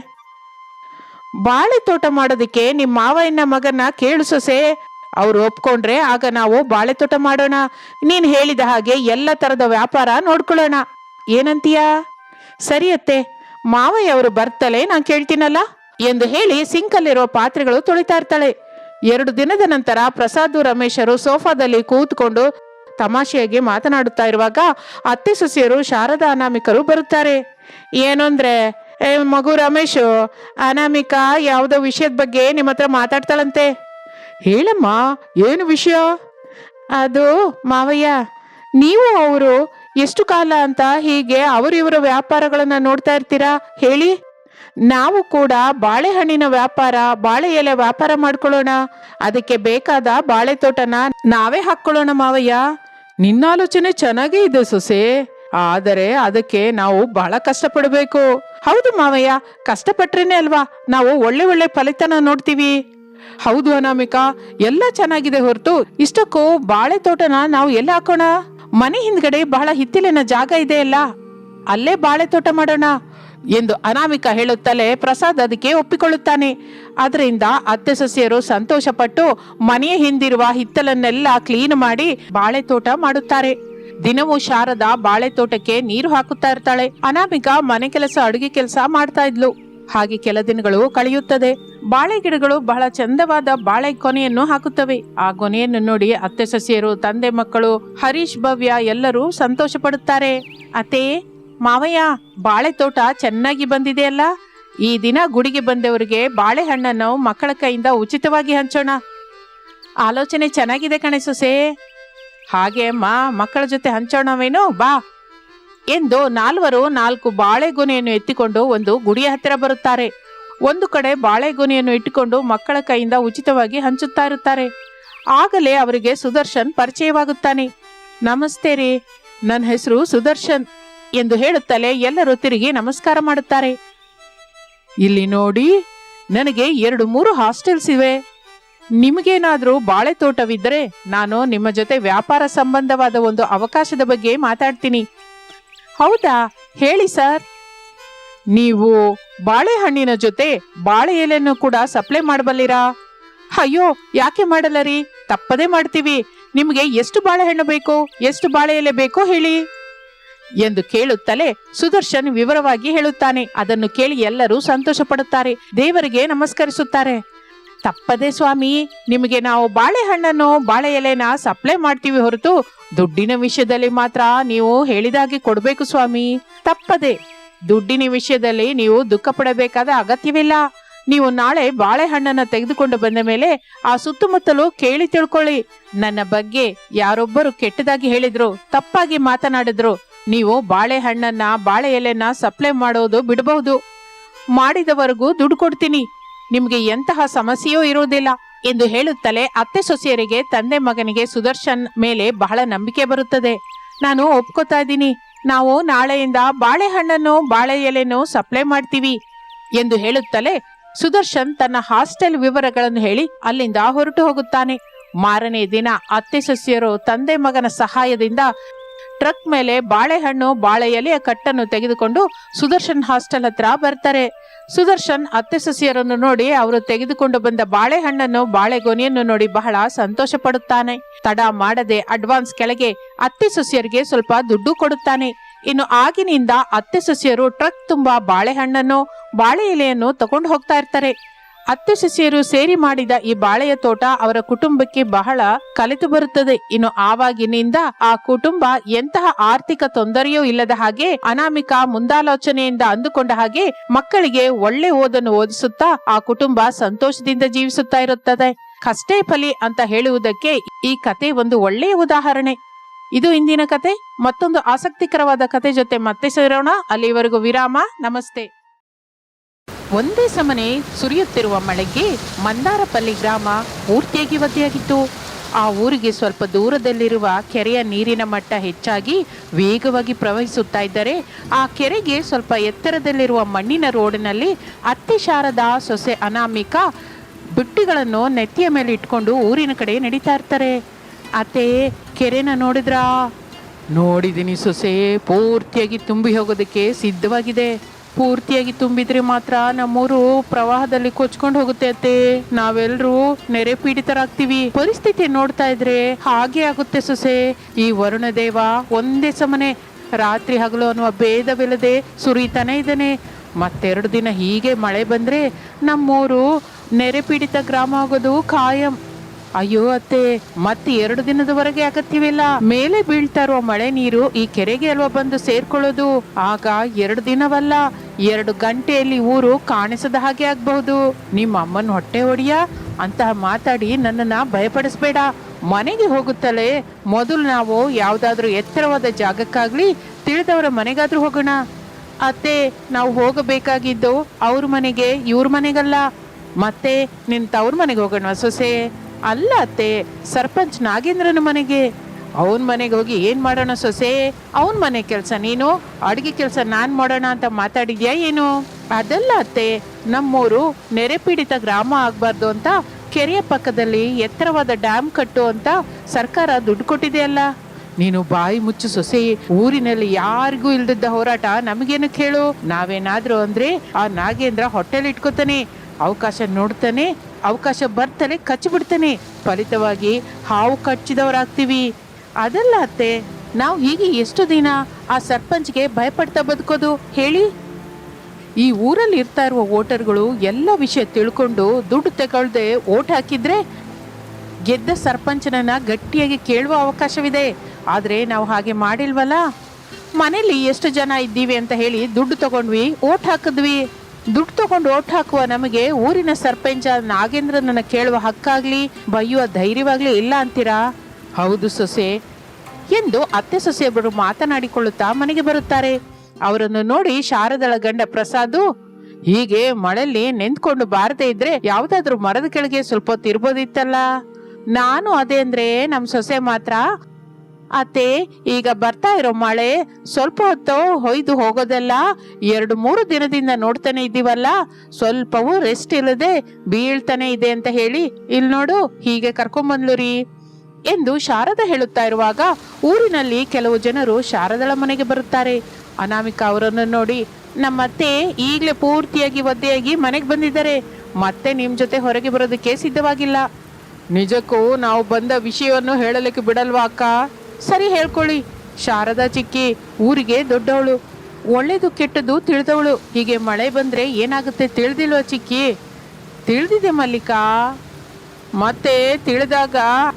ಬಾಳೆ ತೋಟ ಮಾಡೋದಕ್ಕೆ ನಿಮ್ಮ ಮಾವಯ್ಯನ ಮಗನ ಕೇಳು ಸೊಸೆ. ಅವ್ರು ಒಪ್ಕೊಂಡ್ರೆ ಆಗ ನಾವು ಬಾಳೆ ತೋಟ ಮಾಡೋಣ. ನೀನು ಹೇಳಿದ ಹಾಗೆ ಎಲ್ಲ ತರದ ವ್ಯಾಪಾರ ನೋಡ್ಕೊಳ್ಳೋಣ. ಏನಂತೀಯ? ಸರಿ ಅತ್ತೆ. ಮಾವಯ್ಯ ಅವರು ಬರ್ತಲೇ ನಾನು ಕೇಳ್ತೀನಲ್ಲ? ಎಂದು ಹೇಳಿ ಸಿಂಕಲ್ಲಿರೋ ಪಾತ್ರೆಗಳು ತೊಳಿತಾ ಇರ್ತಾಳೆ. ಎರಡು ದಿನದ ನಂತರ ಪ್ರಸಾದ್, ರಮೇಶರು ಸೋಫಾದಲ್ಲಿ ಕೂತ್ಕೊಂಡು ತಮಾಷೆಯಾಗಿ ಮಾತನಾಡುತ್ತಾ ಇರುವಾಗ ಅತ್ತೆ ಸೊಸೆಯರು ಶಾರದಾ ಅನಾಮಿಕರು ಬರುತ್ತಾರೆ. ಏನು ಅಂದ್ರೆ, ಏ, ಮಗು ರಮೇಶು, ಅನಾಮಿಕಾ ಯಾವುದೋ ವಿಷಯದ ಬಗ್ಗೆ ನಿಮ್ಮ ಹತ್ರ ಮಾತಾಡ್ತಾಳಂತೆ. ಹೇಳಮ್ಮ, ಏನು ವಿಷಯ? ಅದು, ಮಾವಯ್ಯ, ನೀವು ಅವರು ಎಷ್ಟು ಕಾಲ ಅಂತ ಹೀಗೆ ಅವರಿವರ ವ್ಯಾಪಾರಗಳನ್ನ ನೋಡ್ತಾ ಇರ್ತೀರಾ? ಹೇಳಿ. ನಾವು ಕೂಡ ಬಾಳೆಹಣ್ಣಿನ ವ್ಯಾಪಾರ, ಬಾಳೆ ಎಲೆ ವ್ಯಾಪಾರ ಮಾಡ್ಕೊಳ್ಳೋಣ. ಅದಕ್ಕೆ ಬೇಕಾದ ಬಾಳೆ ತೋಟನ ನಾವೇ ಹಾಕ್ಕೊಳ್ಳೋಣ ಮಾವಯ್ಯ. ನಿನ್ನ ಆಲೋಚನೆ ಚೆನ್ನಾಗೇ ಇದೆ ಸೊಸೆ. ಆದರೆ ಅದಕ್ಕೆ ನಾವು ಬಹಳ ಕಷ್ಟಪಡಬೇಕು. ಹೌದು ಮಾವಯ್ಯ, ಕಷ್ಟಪಟ್ರೇನೆ ಅಲ್ವಾ? ನಾವು ಒಳ್ಳೆ ಒಳ್ಳೆ ಫಲಿತನ ನೋಡ್ತೀವಿ. ಹೌದು ಅನಾಮಿಕಾ, ಎಲ್ಲ ಚೆನ್ನಾಗಿದೆ ಹೊರತು ಇಷ್ಟಕ್ಕೂ ಬಾಳೆ ತೋಟನ ನಾವು ಎಲ್ಲಿ ಹಾಕೋಣ? ಮನೆ ಹಿಂದ್ಗಡೆ ಬಹಳ ಹಿತ್ತಿಲಿನ ಜಾಗ ಇದೆ ಅಲ್ಲ? ಅಲ್ಲೇ ಬಾಳೆ ತೋಟ ಮಾಡೋಣ. ಎಂದು ಅನಾಮಿಕ ಹೇಳುತ್ತಲೇ ಪ್ರಸಾದ್ ಅದಕ್ಕೆ ಒಪ್ಪಿಕೊಳ್ಳುತ್ತಾನೆ. ಅದರಿಂದ ಅತ್ತೆ ಸಸ್ಯರು ಸಂತೋಷಪಟ್ಟು ಮನೆಯ ಹಿಂದಿರುವ ಹಿತ್ತಲನ್ನೆಲ್ಲ ಕ್ಲೀನ್ ಮಾಡಿ ಬಾಳೆ ತೋಟ ಮಾಡುತ್ತಾರೆ. ದಿನವೂ ಶಾರದ ಬಾಳೆ ತೋಟಕ್ಕೆ ನೀರು ಹಾಕುತ್ತಾ ಇರ್ತಾಳೆ. ಅನಾಮಿಕ ಮನೆ ಕೆಲಸ, ಅಡುಗೆ ಕೆಲಸ ಮಾಡ್ತಾ ಇದ್ಲು. ಹಾಗೆ ಕೆಲ ದಿನಗಳು ಕಳೆಯುತ್ತದೆ. ಬಾಳೆ ಗಿಡಗಳು ಬಹಳ ಚಂದವಾದ ಬಾಳೆ ಕೊನೆಯನ್ನು ಹಾಕುತ್ತವೆ. ಆ ಕೊನೆಯನ್ನು ನೋಡಿ ಅತ್ತೆ ಸಸ್ಯರು, ತಂದೆ ಮಕ್ಕಳು, ಹರೀಶ್, ಭವ್ಯ ಎಲ್ಲರೂ ಸಂತೋಷ ಪಡುತ್ತಾರೆ ಮಾವಯ್ಯ, ಬಾಳೆ ತೋಟ ಚೆನ್ನಾಗಿ ಬಂದಿದೆಯಲ್ಲ? ಈ ದಿನ ಗುಡಿಗೆ ಬಂದವರಿಗೆ ಬಾಳೆಹಣ್ಣನ್ನು ಮಕ್ಕಳ ಕೈಯಿಂದ ಉಚಿತವಾಗಿ ಹಂಚೋಣ. ಆಲೋಚನೆ ಚೆನ್ನಾಗಿದೆ ಕಣೆ ಸೊಸೆ. ಹಾಗೆ ಅಮ್ಮ, ಮಕ್ಕಳ ಜೊತೆ ಹಂಚೋಣವೇನು, ಬಾ. ಎಂದು ನಾಲ್ವರು ನಾಲ್ಕು ಬಾಳೆಗೊನೆಯನ್ನು ಎತ್ತಿಕೊಂಡು ಒಂದು ಗುಡಿಯ ಹತ್ತಿರ ಬರುತ್ತಾರೆ. ಒಂದು ಕಡೆ ಬಾಳೆಗೊನೆಯನ್ನು ಇಟ್ಟುಕೊಂಡು ಮಕ್ಕಳ ಕೈಯಿಂದ ಉಚಿತವಾಗಿ ಹಂಚುತ್ತಾ ಇರುತ್ತಾರೆ. ಆಗಲೇ ಅವರಿಗೆ ಸುದರ್ಶನ್ ಪರಿಚಯವಾಗುತ್ತಾನೆ. ನಮಸ್ತೆ ರೀ, ನನ್ನ ಹೆಸರು ಸುದರ್ಶನ್. ಎಂದು ಹೇಳುತ್ತಲೇ ಎಲ್ಲರೂ ತಿರುಗಿ ನಮಸ್ಕಾರ ಮಾಡುತ್ತಾರೆ. ಇಲ್ಲಿ ನೋಡಿ, ನನಗೆ ಎರಡು ಮೂರು ಹಾಸ್ಟೆಲ್ಸ್ ಇವೆ. ನಿಮಗೇನಾದ್ರೂ ಬಾಳೆ ತೋಟವಿದ್ದರೆ ನಾನು ನಿಮ್ಮ ಜೊತೆ ವ್ಯಾಪಾರ ಸಂಬಂಧವಾದ ಒಂದು ಅವಕಾಶದ ಬಗ್ಗೆ ಮಾತಾಡ್ತೀನಿ. ಹೌದಾ? ಹೇಳಿ ಸರ್. ನೀವು ಬಾಳೆಹಣ್ಣಿನ ಜೊತೆ ಬಾಳೆ ಎಲೆಯನ್ನು ಕೂಡ ಸಪ್ಲೈ ಮಾಡಬಲ್ಲಿರಾ? ಅಯ್ಯೋ, ಯಾಕೆ ಮಾಡಲ್ಲ ರೀ ತಪ್ಪದೇ ಮಾಡ್ತೀವಿ. ನಿಮಗೆ ಎಷ್ಟು ಬಾಳೆಹಣ್ಣು ಬೇಕು? ಎಷ್ಟು ಬಾಳೆ ಎಲೆ ಬೇಕೋ ಹೇಳಿ. ಎಂದು ಕೇಳುತ್ತಲೇ ಸುದರ್ಶನ್ ವಿವರವಾಗಿ ಹೇಳುತ್ತಾನೆ. ಅದನ್ನು ಕೇಳಿ ಎಲ್ಲರೂ ಸಂತೋಷ ಪಡುತ್ತಾರೆ ದೇವರಿಗೆ ನಮಸ್ಕರಿಸುತ್ತಾರೆ. ತಪ್ಪದೆ ಸ್ವಾಮಿ, ನಿಮಗೆ ನಾವು ಬಾಳೆಹಣ್ಣನ್ನು ಬಾಳೆ ಎಲೆನ ಸಪ್ಲೈ ಮಾಡ್ತೀವಿ ಹೊರತು ದುಡ್ಡಿನ ವಿಷಯದಲ್ಲಿ ಮಾತ್ರ ನೀವು ಹೇಳಿದಾಗಿ ಕೊಡಬೇಕು ಸ್ವಾಮಿ. ತಪ್ಪದೆ ದುಡ್ಡಿನ ವಿಷಯದಲ್ಲಿ ನೀವು ದುಃಖ ಪಡಬೇಕಾದ ಅಗತ್ಯವಿಲ್ಲ. ನೀವು ನಾಳೆ ಬಾಳೆಹಣ್ಣನ್ನ ತೆಗೆದುಕೊಂಡು ಬಂದ ಮೇಲೆ ಆ ಸುತ್ತಮುತ್ತಲು ಕೇಳಿ ತಿಳ್ಕೊಳ್ಳಿ. ನನ್ನ ಬಗ್ಗೆ ಯಾರೊಬ್ಬರು ಕೆಟ್ಟದಾಗಿ ಹೇಳಿದ್ರು, ತಪ್ಪಾಗಿ ಮಾತನಾಡಿದ್ರು. ನೀವು ಬಾಳೆಹಣ್ಣನ್ನ ಬಾಳೆ ಎಲೆನ ಸಪ್ಲೈ ಮಾಡೋದು ಬಿಡಬಹುದು. ಮಾಡಿದವರೆಗೂ ದುಡ್ಡು ಕೊಡ್ತೀನಿ. ನಿಮ್ಗೆ ಎಂತಹ ಸಮಸ್ಯೆಯೂ ಇರುವುದಿಲ್ಲ ಎಂದು ಹೇಳುತ್ತಲೇ ಅತ್ತೆ ಸೊಸೆಯರಿಗೆ, ತಂದೆ ಮಗನಿಗೆ ಸುದರ್ಶನ್ ಮೇಲೆ ಬಹಳ ನಂಬಿಕೆ ಬರುತ್ತದೆ. ನಾನು ಒಪ್ಕೋತಾ ಇದ್ದೀನಿ. ನಾವು ನಾಳೆಯಿಂದ ಬಾಳೆಹಣ್ಣನ್ನು ಬಾಳೆ ಎಲೆನೂ ಸಪ್ಲೈ ಮಾಡ್ತೀವಿ ಎಂದು ಹೇಳುತ್ತಲೇ ಸುದರ್ಶನ್ ತನ್ನ ಹಾಸ್ಟೆಲ್ ವಿವರಗಳನ್ನು ಹೇಳಿ ಅಲ್ಲಿಂದ ಹೊರಟು ಹೋಗುತ್ತಾನೆ. ಮಾರನೇ ದಿನ ಅತ್ತೆ ಸೊಸೆಯರು, ತಂದೆ ಮಗನ ಸಹಾಯದಿಂದ ಟ್ರಕ್ ಮೇಲೆ ಬಾಳೆಹಣ್ಣು ಬಾಳೆ ಎಲೆಯ ಕಟ್ಟನ್ನು ತೆಗೆದುಕೊಂಡು ಸುದರ್ಶನ್ ಹಾಸ್ಟೆಲ್ ಹತ್ರ ಬರ್ತಾರೆ. ಸುದರ್ಶನ್ ಅತ್ತೆ ಸಸಿಯರನ್ನು ನೋಡಿ ಅವರು ತೆಗೆದುಕೊಂಡು ಬಂದ ಬಾಳೆಹಣ್ಣನ್ನು ಬಾಳೆಗೊನೆಯನ್ನು ನೋಡಿ ಬಹಳ ಸಂತೋಷ ಪಡುತ್ತಾನೆ. ತಡ ಮಾಡದೆ ಅಡ್ವಾನ್ಸ್ ಕೆಳಗೆ ಅತ್ತೆ ಸೊಸೆಯರಿಗೆ ಸ್ವಲ್ಪ ದುಡ್ಡು ಕೊಡುತ್ತಾನೆ. ಇನ್ನು ಆಗಿನಿಂದ ಅತ್ತೆ ಸೊಸೆಯರು ಟ್ರಕ್ ತುಂಬಾ ಬಾಳೆಹಣ್ಣನ್ನು, ಬಾಳೆ ಎಲೆಯನ್ನು ತಗೊಂಡು ಹೋಗ್ತಾ ಇರ್ತಾರೆ. ಅತ್ತೆ ಸೊಸೆಯರು ಸೇರಿ ಮಾಡಿದ ಈ ಬಾಳೆಯ ತೋಟ ಅವರ ಕುಟುಂಬಕ್ಕೆ ಬಹಳ ಕಲಿತು ಬರುತ್ತದೆ. ಇನ್ನು ಆವಾಗಿನಿಂದ ಆ ಕುಟುಂಬ ಎಂತಹ ಆರ್ಥಿಕ ತೊಂದರೆಯೂ ಇಲ್ಲದ ಹಾಗೆ ಅನಾಮಿಕ ಮುಂದಾಲೋಚನೆಯಿಂದ ಅಂದುಕೊಂಡ ಹಾಗೆ ಮಕ್ಕಳಿಗೆ ಒಳ್ಳೆ ಓದನ್ನು ಓದಿಸುತ್ತಾ ಆ ಕುಟುಂಬ ಸಂತೋಷದಿಂದ ಜೀವಿಸುತ್ತಾ ಇರುತ್ತದೆ. ಕಷ್ಟೇ ಫಲಿ ಅಂತ ಹೇಳುವುದಕ್ಕೆ ಈ ಕತೆ ಒಂದು ಒಳ್ಳೆಯ ಉದಾಹರಣೆ. ಇದು ಇಂದಿನ ಕತೆ. ಮತ್ತೊಂದು ಆಸಕ್ತಿಕರವಾದ ಕತೆ ಜೊತೆ ಮತ್ತೆ ಸೇರೋಣ. ಅಲ್ಲಿವರೆಗೂ ವಿರಾಮ. ನಮಸ್ತೆ. ಒಂದೇ ಸಮನೆ ಸುರಿಯುತ್ತಿರುವ ಮಳೆಗೆ ಮಂದಾರಪಲ್ಲಿ ಗ್ರಾಮ ಪೂರ್ತಿಯಾಗಿ ಒದ್ದೆಯಾಗಿತ್ತು ಆ ಊರಿಗೆ ಸ್ವಲ್ಪ ದೂರದಲ್ಲಿರುವ ಕೆರೆಯ ನೀರಿನ ಮಟ್ಟ ಹೆಚ್ಚಾಗಿ ವೇಗವಾಗಿ ಪ್ರವಹಿಸುತ್ತಾ ಇದ್ದರೆ, ಆ ಕೆರೆಗೆ ಸ್ವಲ್ಪ ಎತ್ತರದಲ್ಲಿರುವ ಮಣ್ಣಿನ ರೋಡಿನಲ್ಲಿ ಅತ್ತೆ ಶಾರದಾ ಸೊಸೆ ಅನಾಮಿಕಾ ಬುಟ್ಟಿಗಳನ್ನು ನೆತ್ತಿಯ ಮೇಲೆ ಇಟ್ಕೊಂಡು ಊರಿನ ಕಡೆ ನಡೀತಾ ಇರ್ತಾರೆ. ಅತ್ತೆ, ಕೆರೆನ ನೋಡಿದ್ರಾ? ನೋಡಿದ್ದೀನಿ ಸೊಸೆ, ಪೂರ್ತಿಯಾಗಿ ತುಂಬಿ ಹೋಗೋದಕ್ಕೆ ಸಿದ್ಧವಾಗಿದೆ. ಪೂರ್ತಿಯಾಗಿ ತುಂಬಿದ್ರೆ ಮಾತ್ರ ನಮ್ಮೂರು ಪ್ರವಾಹದಲ್ಲಿ ಕೊಚ್ಕೊಂಡು ಹೋಗುತ್ತೆ ಅತ್ತೆ. ನಾವೆಲ್ಲರೂ ನೆರೆ ಪೀಡಿತರಾಗ್ತೀವಿ. ಪರಿಸ್ಥಿತಿ ನೋಡ್ತಾ ಇದ್ರೆ ಹಾಗೆ ಆಗುತ್ತೆ ಸೊಸೆ. ಈ ವರುಣ ದೇವ ಒಂದೇ ಸಮನೆ ರಾತ್ರಿ ಹಗಲು ಅನ್ನುವ ಭೇದವಿಲ್ಲದೆ ಸುರಿತಾನೆ ಇದ್ದಾನೆ. ಮತ್ತೆರಡು ದಿನ ಹೀಗೆ ಮಳೆ ಬಂದ್ರೆ ನಮ್ಮೂರು ನೆರೆ ಪೀಡಿತ ಗ್ರಾಮ ಆಗೋದು ಖಾಯಂ. ಅಯ್ಯೋ ಅತ್ತೆ, ಮತ್ತೆ ಎರಡು ದಿನದವರೆಗೆ ಅಗತ್ಯವಿಲ್ಲ. ಮೇಲೆ ಬೀಳ್ತಾ ಇರುವ ಮಳೆ ನೀರು ಈ ಕೆರೆಗೆ ಅಲ್ವಾ ಬಂದು ಸೇರ್ಕೊಳ್ಳೋದು? ಆಗ ಎರಡು ದಿನವಲ್ಲ, ಎರಡು ಗಂಟೆಯಲ್ಲಿ ಊರು ಕಾಣಿಸದ ಹಾಗೆ ಆಗ್ಬಹುದು. ನಿಮ್ಮ ಅಮ್ಮನ ಹೊಟ್ಟೆ ಹೊಡಿಯ? ಅಂತಹ ಮಾತಾಡಿ ನನ್ನನ್ನ ಭಯಪಡಿಸ್ಬೇಡ. ಮನೆಗೆ ಹೋಗುತ್ತಲೇ ಮೊದಲು ನಾವು ಯಾವ್ದಾದ್ರೂ ಎತ್ತರವಾದ ಜಾಗಕ್ಕಾಗ್ಲಿ ತಿಳಿದವರ ಮನೆಗಾದ್ರೂ ಹೋಗೋಣ. ಅತ್ತೆ, ನಾವು ಹೋಗಬೇಕಾಗಿದ್ದು ಅವ್ರ ಮನೆಗೆ ಇವ್ರ ಮನೆಗಲ್ಲ. ಮತ್ತೆ ನಿನ್ ತವ್ರ ಮನೆಗೆ ಹೋಗೋಣ ಸೊಸೆ. ಅಲ್ಲ ಅತ್ತೆ, ಸರ್ಪಂಚ್ ನಾಗೇಂದ್ರನ ಮನೆಗೆ. ಅವನ ಮನೆಗೆ ಹೋಗಿ ಏನು ಮಾಡೋಣ ಸೊಸೆ? ಅವನ ಮನೆ ಕೆಲಸ ನೀನು? ಅಡುಗೆ ಕೆಲಸ ನಾನು ಮಾಡೋಣ ಅಂತ ಮಾತಾಡಿದ್ಯಾ ಏನು? ಅದಲ್ಲ ಅತ್ತೆ, ನಮ್ಮೂರು ನೆರೆ ಪೀಡಿತ ಗ್ರಾಮ ಆಗ್ಬಾರ್ದು ಅಂತ ಕೆರೆಯ ಪಕ್ಕದಲ್ಲಿ ಎತ್ತರವಾದ ಡ್ಯಾಮ್ ಕಟ್ಟು ಅಂತ ಸರ್ಕಾರ ದುಡ್ಡು ಕೊಟ್ಟಿದೆಯಲ್ಲ ನೀನು ಬಾಯಿ ಮುಚ್ಚು ಸೊಸೆ, ಊರಿನಲ್ಲಿ ಯಾರಿಗೂ ಇಲ್ದಿದ್ದ ಹೋರಾಟ ನಮಗೇನು ಕೇಳು ನಾವೇನಾದ್ರೂ ಅಂದ್ರೆ ಆ ನಾಗೇಂದ್ರ ಹೊಟ್ಟೆಲಿ ಇಟ್ಕೋತಾನೆ. ಅವಕಾಶ ನೋಡ್ತಾನೆ, ಅವಕಾಶ ಬರ್ತಾನೆ, ಕಚ್ಚಿಬಿಡ್ತಾನೆ. ಫಲಿತವಾಗಿ ಹಾವು ಕಚ್ಚಿದವರಾಗ್ತೀವಿ. ಅದಲ್ಲ ಅತ್ತೆ, ನಾವು ಹೀಗೆ ಎಷ್ಟು ದಿನ ಆ ಸರ್ಪಂಚ್ಗೆ ಭಯಪಡ್ತಾ ಬದುಕೋದು ಹೇಳಿ? ಈ ಊರಲ್ಲಿ ಇರ್ತಾ ಇರುವ ವೋಟರ್ಗಳು ಎಲ್ಲ ವಿಷಯ ತಿಳ್ಕೊಂಡು ದುಡ್ಡು ತಗೊಳ್ದೆ ಓಟ್ ಹಾಕಿದ್ರೆ ಗೆದ್ದ ಸರ್ಪಂಚನನ್ನ ಗಟ್ಟಿಯಾಗಿ ಕೇಳುವ ಅವಕಾಶವಿದೆ. ಆದರೆ ನಾವು ಹಾಗೆ ಮಾಡಿಲ್ವಲ್ಲ? ಮನೇಲಿ ಎಷ್ಟು ಜನ ಇದ್ದೀವಿ ಅಂತ ಹೇಳಿ ದುಡ್ಡು ತಗೊಂಡ್ವಿ ಓಟ್ ಹಾಕಿದ್ವಿ. ದುಡ್ಡು ತಗೊಂಡು ಓಟ್ ಹಾಕುವ ನಮಗೆ ಊರಿನ ಸರ್ಪಂಚ ನಾಗೇಂದ್ರನನ್ನ ಕೇಳುವ ಹಕ್ಕಾಗ್ಲಿ ಬೈಯುವ ಧೈರ್ಯವಾಗ್ಲಿ ಇಲ್ಲ ಅಂತೀರಾ? ಹೌದು ಸೊಸೆ. ಎಂದು ಅತ್ತೆ ಸೊಸೆಯೊಬ್ಬರು ಮಾತನಾಡಿಕೊಳ್ಳುತ್ತಾ ಮನೆಗೆ ಬರುತ್ತಾರೆ. ಅವರನ್ನು ನೋಡಿ ಶಾರದಳ ಗಂಡ ಪ್ರಸಾದು, ಹೀಗೆ ಮಳೆಯಲ್ಲಿ ನೆಂದ್ಕೊಂಡು ಬಾರದೆ ಇದ್ರೆ ಯಾವ್ದಾದ್ರು ಮರದ ಕೆಳಗೆ ಸ್ವಲ್ಪ ಹೊತ್ತು ಇರ್ಬೋದಿತ್ತಲ್ಲ? ನಾನು ಅದೇ ಅಂದ್ರೆ ನಮ್ ಸೊಸೆ ಮಾತ್ರ ಅತ್ತೆ, ಈಗ ಬರ್ತಾ ಇರೋ ಮಳೆ ಸ್ವಲ್ಪ ಹೊತ್ತು ಹೊಯ್ದು ಹೋಗೋದಲ್ಲ. ಎರಡು ಮೂರು ದಿನದಿಂದ ನೋಡ್ತಾನೆ ಇದ್ದೀವಲ್ಲ. ಸ್ವಲ್ಪವೂ ರೆಸ್ಟ್ ಇಲ್ಲದೆ ಬೀಳ್ತಾನೆ ಇದೆ ಅಂತ ಹೇಳಿ ಇಲ್ಲಿ ನೋಡು, ಹೀಗೆ ಕರ್ಕೊಂಬಂದ್ಲು ರೀ ಎಂದು ಶಾರದ ಹೇಳುತ್ತಾ ಇರುವಾಗ ಊರಿನಲ್ಲಿ ಕೆಲವು ಜನರು ಶಾರದಳ ಮನೆಗೆ ಬರುತ್ತಾರೆ. ಅನಾಮಿಕಾ ಅವರನ್ನು ನೋಡಿ ನಮ್ಮತ್ತೆ ಈಗಲೇ ಪೂರ್ತಿಯಾಗಿ ಒದ್ದೆಯಾಗಿ ಮನೆಗೆ ಬಂದಿದ್ದಾರೆ. ಮತ್ತೆ ನಿಮ್ಮ ಜೊತೆ ಹೊರಗೆ ಬರೋದಕ್ಕೆ ಸಿದ್ಧವಾಗಿಲ್ಲ. ನಿಜಕ್ಕೂ ನಾವು ಬಂದ ವಿಷಯವನ್ನು ಹೇಳಲಿಕ್ಕೆ ಬಿಡಲ್ವಾ ಅಕ್ಕ? ಸರಿ ಹೇಳ್ಕೊಳ್ಳಿ. ಶಾರದಾ ಚಿಕ್ಕಿ ಊರಿಗೆ ದೊಡ್ಡವಳು. ಒಳ್ಳೇದು ಕೆಟ್ಟದ್ದು ತಿಳಿದವಳು. ಹೀಗೆ ಮಳೆ ಬಂದರೆ ಏನಾಗುತ್ತೆ ತಿಳಿದಿಲ್ವಾ ಚಿಕ್ಕಿ? ತಿಳಿದಿದೆ ಮಲ್ಲಿಕಾ. ಮತ್ತೆ ತಿಳಿದಾಗ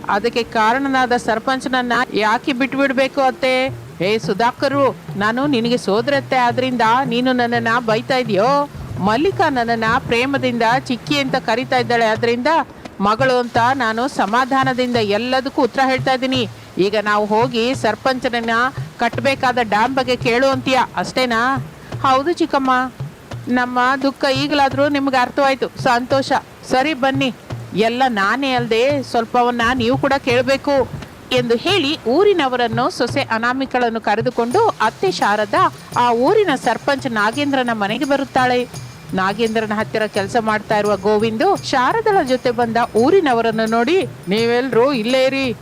ಅದಕ್ಕೆ ಕಾರಣನಾದ ಸರ್ಪಂಚನನ್ನ ಯಾಕೆ ಬಿಟ್ಬಿಡ್ಬೇಕು ಅತ್ತೆ? ಏ ಸುಧಾಕರು, ನಾನು ನಿನಗೆ ಸೋದರತ್ತೆ ಆದ್ರಿಂದ ನೀನು ನನ್ನನ್ನ ಬೈತಾ ಇದೆಯೋ? ಮಲ್ಲಿಕಾ ನನ್ನನ್ನ ಪ್ರೇಮದಿಂದ ಚಿಕ್ಕಿ ಅಂತ ಕರಿತಾ ಇದ್ದಾಳೆ. ಆದ್ರಿಂದ ಮಗಳು ಅಂತ ನಾನು ಸಮಾಧಾನದಿಂದ ಎಲ್ಲದಕ್ಕೂ ಉತ್ತರ ಹೇಳ್ತಾ ಇದ್ದೀನಿ. ಈಗ ನಾವು ಹೋಗಿ ಸರ್ಪಂಚನನ್ನ ಕಟ್ಟಬೇಕಾದ ಡ್ಯಾಮ್ ಬಗ್ಗೆ ಕೇಳು ಅಂತೀಯ ಅಷ್ಟೇನಾ? ಹೌದು ಚಿಕ್ಕಮ್ಮ. ನಮ್ಮ ದುಃಖ ಈಗಲಾದರೂ ನಿಮ್ಗೆ ಅರ್ಥವಾಯ್ತು. ಸಂತೋಷ. ಸರಿ ಬನ್ನಿ. ಎಲ್ಲ ನಾನೇ ಅಲ್ಲದೆ ಸ್ವಲ್ಪವನ್ನ ನೀವು ಕೂಡ ಕೇಳಬೇಕು ಎಂದು ಹೇಳಿ ಊರಿನವರನ್ನು ಸೊಸೆ ಅನಾಮಿಕಳನ್ನು ಕರೆದುಕೊಂಡು ಅತ್ತೆ ಶಾರದಾ ಆ ಊರಿನ ಸರ್ಪಂಚ್ ನಾಗೇಂದ್ರನ ಮನೆಗೆ ಬರುತ್ತಾಳೆ. ನಾಗೇಂದ್ರನ ಹತ್ತಿರ ಕೆಲಸ ಮಾಡ್ತಾ ಇರುವ ಗೋವಿಂದು ಶಾರದಳ ಜೊತೆ ಬಂದ ಊರಿನವರನ್ನು ನೋಡಿ ನೀವೆಲ್ರೂ ಇಲ್ಲೇ ಇರಿ.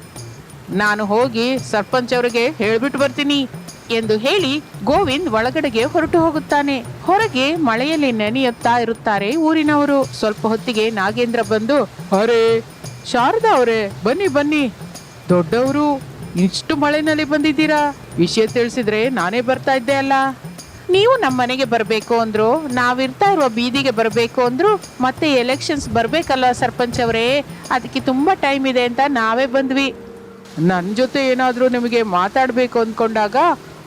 ನಾನು ಹೋಗಿ ಸರ್ಪಂಚ್ ಅವರಿಗೆ ಹೇಳ್ಬಿಟ್ಟು ಬರ್ತೀನಿ ಎಂದು ಹೇಳಿ ಗೋವಿಂದ್ ಒಳಗಡೆಗೆ ಹೊರಟು ಹೋಗುತ್ತಾನೆ. ಹೊರಗೆ ಮಳೆಯಲ್ಲಿ ನೆನೆಯುತ್ತಾ ಇರುತ್ತಾರೆ ಊರಿನವರು. ಸ್ವಲ್ಪ ಹೊತ್ತಿಗೆ ನಾಗೇಂದ್ರ ಬಂದು, ಅರೆ, ಶಾರದಾ ಅವರೇ, ಬನ್ನಿ ಬನ್ನಿ. ದೊಡ್ಡವರು, ಇಷ್ಟು ಮಳೆನಲ್ಲಿ ಬಂದಿದ್ದೀರಾ? ವಿಷಯ ತಿಳಿಸಿದ್ರೆ ನಾನೇ ಬರ್ತಾ ಇದ್ದೆ ಅಲ್ಲ. ನೀವು ನಮ್ಮ ಮನೆಗೆ ಬರಬೇಕು ಅಂದ್ರು, ನಾವಿರ್ತಾ ಇರುವ ಬೀದಿಗೆ ಬರಬೇಕು ಅಂದ್ರು, ಮತ್ತೆ ಎಲೆಕ್ಷನ್ಸ್ ಬರಬೇಕಲ್ಲ ಸರ್ಪಂಚ್ ಅವರೇ. ಅದಕ್ಕೆ ತುಂಬಾ ಟೈಮ್ ಇದೆ ಅಂತ ನಾವೇ ಬಂದ್ವಿ. ನನ್ನ ಜೊತೆ ಏನಾದರೂ ನಿಮಗೆ ಮಾತಾಡಬೇಕು ಅಂದ್ಕೊಂಡಾಗ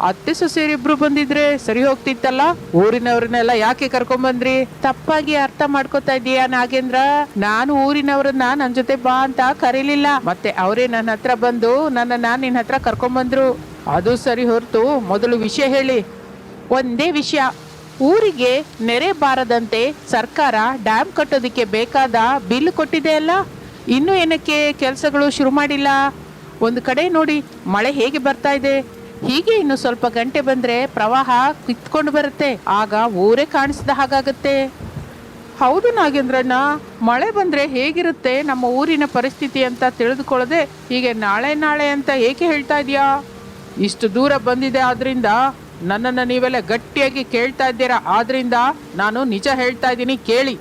ಅತ್ತೆ ಸೊಸೆಯರಿಬ್ರು ಬಂದಿದ್ರೆ ಸರಿ ಹೋಗ್ತಿತ್ತಲ್ಲ? ಊರಿನವ್ರನ್ನೆಲ್ಲ ಯಾಕೆ ಕರ್ಕೊಂಬಂದ್ರಿ? ತಪ್ಪಾಗಿ ಅರ್ಥ ಮಾಡ್ಕೊತಾ ಇದೀಯಾ ನಾಗೇಂದ್ರ? ನಾನು ಊರಿನವ್ರನ್ನ ನನ್ನ ಜೊತೆ ಬಾ ಅಂತ ಕರೀಲಿಲ್ಲ. ಮತ್ತೆ ಅವರೇ ನನ್ನ ಹತ್ರ ಬಂದು ನನ್ನ ನಾನು ನಿನ್ನ ಹತ್ರ ಕರ್ಕೊಂಬಂದ್ರು. ಅದು ಸರಿ ಹೊರತು ಮೊದಲು ವಿಷಯ ಹೇಳಿ. ಒಂದೇ ವಿಷಯ. ಊರಿಗೆ ನೆರೆ ಬಾರದಂತೆ ಸರ್ಕಾರ ಡ್ಯಾಮ್ ಕಟ್ಟೋದಕ್ಕೆ ಬೇಕಾದ ಬಿಲ್ ಕೊಟ್ಟಿದೆ ಅಲ್ಲ? ಇನ್ನೂ ಏನಕ್ಕೆ ಕೆಲಸಗಳು ಶುರು ಮಾಡಿಲ್ಲ? ಒಂದು ಕಡೆ ನೋಡಿ ಮಳೆ ಹೇಗೆ ಬರ್ತಾ ಇದೆ, ಹೀಗೆ ಇನ್ನು ಸ್ವಲ್ಪ ಗಂಟೆ ಬಂದ್ರೆ ಪ್ರವಾಹ ಕಿತ್ಕೊಂಡು ಬರುತ್ತೆ. ಆಗ ಊರೇ ಕಾಣಿಸಿದ ಹಾಗಾಗತ್ತೆ. ಹೌದು ನಾಗೇಂದ್ರಣ್ಣ, ಮಳೆ ಬಂದ್ರೆ ಹೇಗಿರುತ್ತೆ ನಮ್ಮ ಊರಿನ ಪರಿಸ್ಥಿತಿ ಅಂತ ತಿಳಿದುಕೊಳ್ಳದೆ ಹೀಗೆ ನಾಳೆ ನಾಳೆ ಅಂತ ಏಕೆ ಹೇಳ್ತಾ ಇದೆಯಾ ಇಷ್ಟು ದೂರ ಬಂದಿದೆ ಆದ್ರಿಂದ ನನ್ನನ್ನು ನೀವೆಲ್ಲ ಗಟ್ಟಿಯಾಗಿ ಕೇಳ್ತಾ ಇದ್ದೀರಾ? ಆದ್ರಿಂದ ನಾನು ನಿಜ ಹೇಳ್ತಾ ಇದ್ದೀನಿ, ಕೇಳಿ.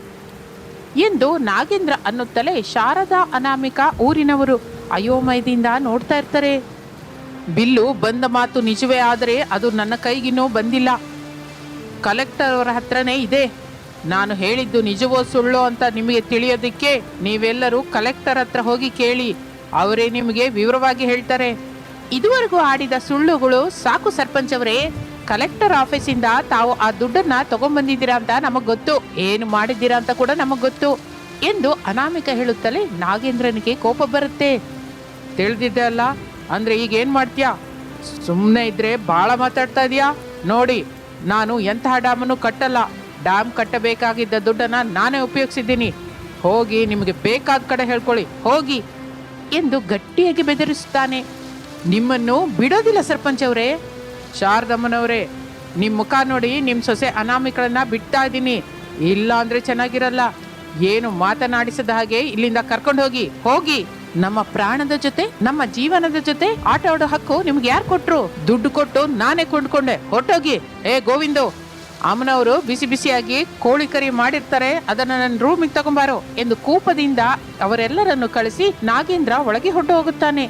ಎಂದು ನಾಗೇಂದ್ರ ಅನ್ನುತ್ತಲೇ ಶಾರದಾ ಅನಾಮಿಕ ಊರಿನವರು ಅಯೋಮಯದಿಂದ ನೋಡ್ತಾ ಇರ್ತಾರೆ. ಬಿಲ್ಲು ಬಂದ ಮಾತು ನಿಜವೇ ಆದರೆ ಅದು ನನ್ನ ಕೈಗಿನ್ನೂ ಬಂದಿಲ್ಲ. ಕಲೆಕ್ಟರ್ ಅವರ ಹತ್ರನೇ ಇದೆ. ನಾನು ಹೇಳಿದ್ದು ನಿಜವೋ ಸುಳ್ಳೋ ಅಂತ ನಿಮಗೆ ತಿಳಿಯೋದಕ್ಕೆ ನೀವೆಲ್ಲರೂ ಕಲೆಕ್ಟರ್ ಹತ್ರ ಹೋಗಿ ಕೇಳಿ, ಅವರೇ ನಿಮಗೆ ವಿವರವಾಗಿ ಹೇಳ್ತಾರೆ. ಇದುವರೆಗೂ ಆಡಿದ ಸುಳ್ಳುಗಳು ಸಾಕು ಸರ್ಪಂಚ್ ಅವರೇ, ಕಲೆಕ್ಟರ್ ಆಫೀಸಿಂದ ತಾವು ಆ ದುಡ್ಡನ್ನ ತಗೊಂಡ್ಬಂದಿದ್ದೀರಾ ಅಂತ ನಮಗೆ ಗೊತ್ತು. ಏನು ಮಾಡಿದ್ದೀರಾ ಅಂತ ಕೂಡ ನಮಗೆ ಗೊತ್ತು. ಎಂದು ಅನಾಮಿಕ ಹೇಳುತ್ತಲೇ ನಾಗೇಂದ್ರನಿಗೆ ಕೋಪ ಬರುತ್ತೆ. ತಿಳಿದಿದ್ದೆ ಅಲ್ಲ? ಅಂದರೆ ಈಗ ಏನ್ ಮಾಡ್ತೀಯಾ? ಸುಮ್ಮನೆ ಇದ್ರೆ ಭಾಳ ಮಾತಾಡ್ತಾ ಇದೀಯಾ? ನೋಡಿ, ನಾನು ಎಂತಹ ಡ್ಯಾಮನ್ನು ಕಟ್ಟಲ್ಲ. ಡ್ಯಾಮ್ ಕಟ್ಟಬೇಕಾಗಿದ್ದ ದುಡ್ಡನ್ನು ನಾನೇ ಉಪಯೋಗಿಸಿದ್ದೀನಿ. ಹೋಗಿ ನಿಮಗೆ ಬೇಕಾದ ಕಡೆ ಹೇಳ್ಕೊಳ್ಳಿ. ಹೋಗಿ ಎಂದು ಗಟ್ಟಿಯಾಗಿ ಬೆದರಿಸುತ್ತಾನೆ. ನಿಮ್ಮನ್ನು ಬಿಡೋದಿಲ್ಲ ಸರ್ಪಂಚ್ ಅವರೇ. ಶಾರದಮ್ಮನವರೇ ನಿಮ್ಮ ಮುಖ ನೋಡಿ ನಿಮ್ಮ ಸೊಸೆ ಅನಾಮಿಕಳನ್ನ ಬಿಡ್ತಾ ಇದ್ದೀನಿ. ಇಲ್ಲ ಅಂದ್ರೆ ಚೆನ್ನಾಗಿರಲ್ಲ. ಏನು ಮಾತನಾಡಿಸದ ಹಾಗೆ ಇಲ್ಲಿಂದ ಕರ್ಕೊಂಡು ಹೋಗಿ. ಹೋಗಿ. ನಮ್ಮ ಪ್ರಾಣದ ಜೊತೆ, ನಮ್ಮ ಜೀವನದ ಜೊತೆ ಆಟ ಆಡೋ ಹಕ್ಕು ನಿಮ್ಗೆ ಯಾರು ಕೊಟ್ರು? ದುಡ್ಡು ಕೊಟ್ಟು ನಾನೇ ಕೊಂಡ್ಕೊಂಡೆ. ಹೊಟ್ಟೋಗಿ ಏ, ಗೋವಿಂದು, ಅಮ್ಮನವರು ಬಿಸಿ ಬಿಸಿಯಾಗಿ ಕೋಳಿ ಕರಿ ಮಾಡಿರ್ತಾರೆ, ಅದನ್ನ ನನ್ನ ರೂಮಿಗೆ ತಗೊಂಬಾರೋ ಎಂದು ಕೂಪದಿಂದ ಅವರೆಲ್ಲರನ್ನು ಕಳಿಸಿ ನಾಗೇಂದ್ರ ಒಳಗೆ ಹೊಟ್ಟು ಹೋಗುತ್ತಾನೆ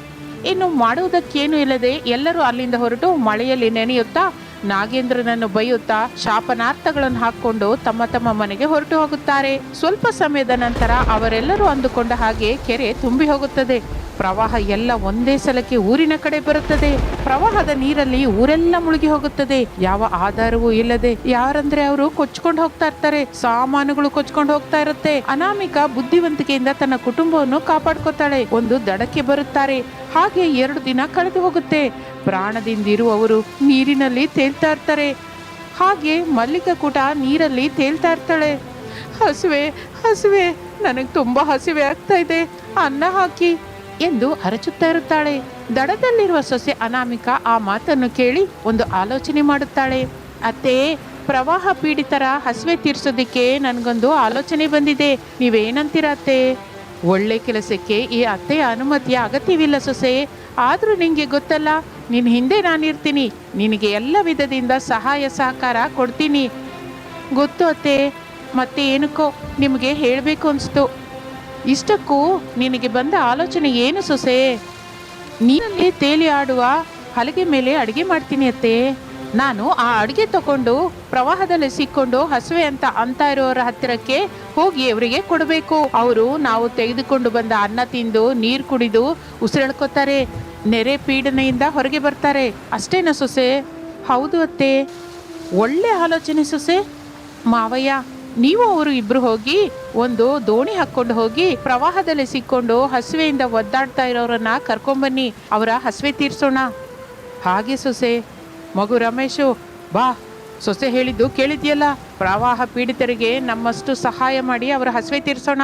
ಇನ್ನು ಮಾಡುವುದಕ್ಕೇನು ಇಲ್ಲದೆ ಎಲ್ಲರೂ ಅಲ್ಲಿಂದ ಹೊರಟು ಮಳೆಯಲ್ಲಿ ನೆನೆಯುತ್ತಾ ನಾಗೇಂದ್ರನನ್ನು ಬೈಯುತ್ತಾ ಶಾಪನಾರ್ಥಗಳನ್ನು ಹಾಕೊಂಡು ತಮ್ಮ ತಮ್ಮ ಮನೆಗೆ ಹೊರಟು ಹೋಗುತ್ತಾರೆ. ಸ್ವಲ್ಪ ಸಮಯದ ನಂತರ ಅವರೆಲ್ಲರೂ ಅಂದುಕೊಂಡ ಹಾಗೆ ಕೆರೆ ತುಂಬಿ ಹೋಗುತ್ತದೆ. ಪ್ರವಾಹ ಎಲ್ಲ ಒಂದೇ ಸಲಕ್ಕೆ ಊರಿನ ಕಡೆ ಬರುತ್ತದೆ. ಪ್ರವಾಹದ ನೀರಲ್ಲಿ ಊರೆಲ್ಲ ಮುಳುಗಿ ಹೋಗುತ್ತದೆ. ಯಾವ ಆಧಾರವೂ ಇಲ್ಲದೆ ಯಾರಂದ್ರೆ ಅವರು ಕೊಚ್ಕೊಂಡು ಹೋಗ್ತಾ ಇರ್ತಾರೆ. ಸಾಮಾನುಗಳು ಕೊಚ್ಕೊಂಡು ಹೋಗ್ತಾ ಇರುತ್ತೆ. ಅನಾಮಿಕ ಬುದ್ಧಿವಂತಿಕೆಯಿಂದ ತನ್ನ ಕುಟುಂಬವನ್ನು ಕಾಪಾಡ್ಕೋತಾಳೆ. ಒಂದು ದಡಕ್ಕೆ ಬರುತ್ತಾರೆ. ಹಾಗೆ ಎರಡು ದಿನ ಕಳೆದು ಹೋಗುತ್ತೆ. ಪ್ರಾಣದಿಂದಿರುವವರು ನೀರಿನಲ್ಲಿ ತೇಲ್ತಾ ಇರ್ತಾರೆ. ಹಾಗೆ ಮಲ್ಲಿಕ ಕೂಟ ನೀರಲ್ಲಿ ತೇಲ್ತಾ ಇರ್ತಾಳೆ. ಹಸುವೆ ಹಸುವೆ, ನನಗೆ ತುಂಬಾ ಹಸಿವೆ ಆಗ್ತಾ ಇದೆ. ಅನ್ನ ಹಾಕಿ. ಎಂದು ಅರಚುತ್ತಾ ಇರುತ್ತಾಳೆ. ದಡದಲ್ಲಿರುವ ಸೊಸೆ ಅನಾಮಿಕ ಆ ಮಾತನ್ನು ಕೇಳಿ ಒಂದು ಆಲೋಚನೆ ಮಾಡುತ್ತಾಳೆ. ಅತ್ತೆ, ಪ್ರವಾಹ ಪೀಡಿತರ ಹಸುವೆ ತೀರ್ಸೋದಿಕ್ಕೆ ನನಗೊಂದು ಆಲೋಚನೆ ಬಂದಿದೆ. ನೀವೇನಂತೀರ ಅತ್ತೆ? ಒಳ್ಳೆ ಕೆಲಸಕ್ಕೆ ಈ ಅತ್ತೆಯ ಅನುಮತಿಯ ಅಗತ್ಯವಿಲ್ಲ ಸೊಸೆ. ಆದರೂ ನಿಮಗೆ ಗೊತ್ತಲ್ಲ ನಿನ್ನ ಹಿಂದೆ ನಾನಿರ್ತೀನಿ. ನಿನಗೆ ಎಲ್ಲ ವಿಧದಿಂದ ಸಹಾಯ ಸಹಕಾರ ಕೊಡ್ತೀನಿ. ಗೊತ್ತು ಅತ್ತೆ ಮತ್ತೆ ಏನಕ್ಕೋ ನಿಮಗೆ ಹೇಳಬೇಕು ಅನಿಸ್ತು. ಇಷ್ಟಕ್ಕೂ ನಿನಗೆ ಬಂದ ಆಲೋಚನೆ ಏನು ಸೊಸೆ? ನೀರಲ್ಲಿ ತೇಲಿ ಆಡುವ ಹಲಗೆ ಮೇಲೆ ಅಡುಗೆ ಮಾಡ್ತೀನಿ ಅತ್ತೆ. ನಾನು ಆ ಅಡುಗೆ ತಗೊಂಡು ಪ್ರವಾಹದಲ್ಲಿ ಸಿಕ್ಕೊಂಡು ಹಸುವೆ ಅಂತ ಅಂತ ಇರೋರ ಹತ್ತಿರಕ್ಕೆ ಹೋಗಿ ಅವರಿಗೆ ಕೊಡಬೇಕು. ಅವರು ನಾವು ತೆಗೆದುಕೊಂಡು ಬಂದ ಅನ್ನ ತಿಂದು ನೀರು ಕುಡಿದು ಉಸಿರೆಳ್ಕೊತಾರೆ ನೆರೆ ಪೀಡನೆಯಿಂದ ಹೊರಗೆ ಬರ್ತಾರೆ. ಅಷ್ಟೇನಾ ಸೊಸೆ? ಹೌದು ಅತ್ತೆ. ಒಳ್ಳೆ ಆಲೋಚನೆ ಸೊಸೆ. ಮಾವಯ್ಯ ನೀವು ಅವರು ಇಬ್ರು ಹೋಗಿ ಒಂದು ದೋಣಿ ಹಾಕೊಂಡು ಹೋಗಿ ಪ್ರವಾಹದಲ್ಲಿ ಸಿಕ್ಕೊಂಡು ಹಸುವೆಯಿಂದ ಒದ್ದಾಡ್ತಾ ಇರೋರನ್ನ ಕರ್ಕೊಂಬನ್ನಿ. ಅವರ ಹಸುವೆ ತೀರ್ಸೋಣ. ಹಾಗೆ ಸೊಸೆ. ಮಗು ರಮೇಶು, ಬಾ. ಸೊಸೆ ಹೇಳಿದ್ದು ಕೇಳಿದ್ಯಲ್ಲ? ಪ್ರವಾಹ ಪೀಡಿತರಿಗೆ ನಮ್ಮಷ್ಟು ಸಹಾಯ ಮಾಡಿ ಅವರ ಹಸುವೆ ತೀರ್ಸೋಣ.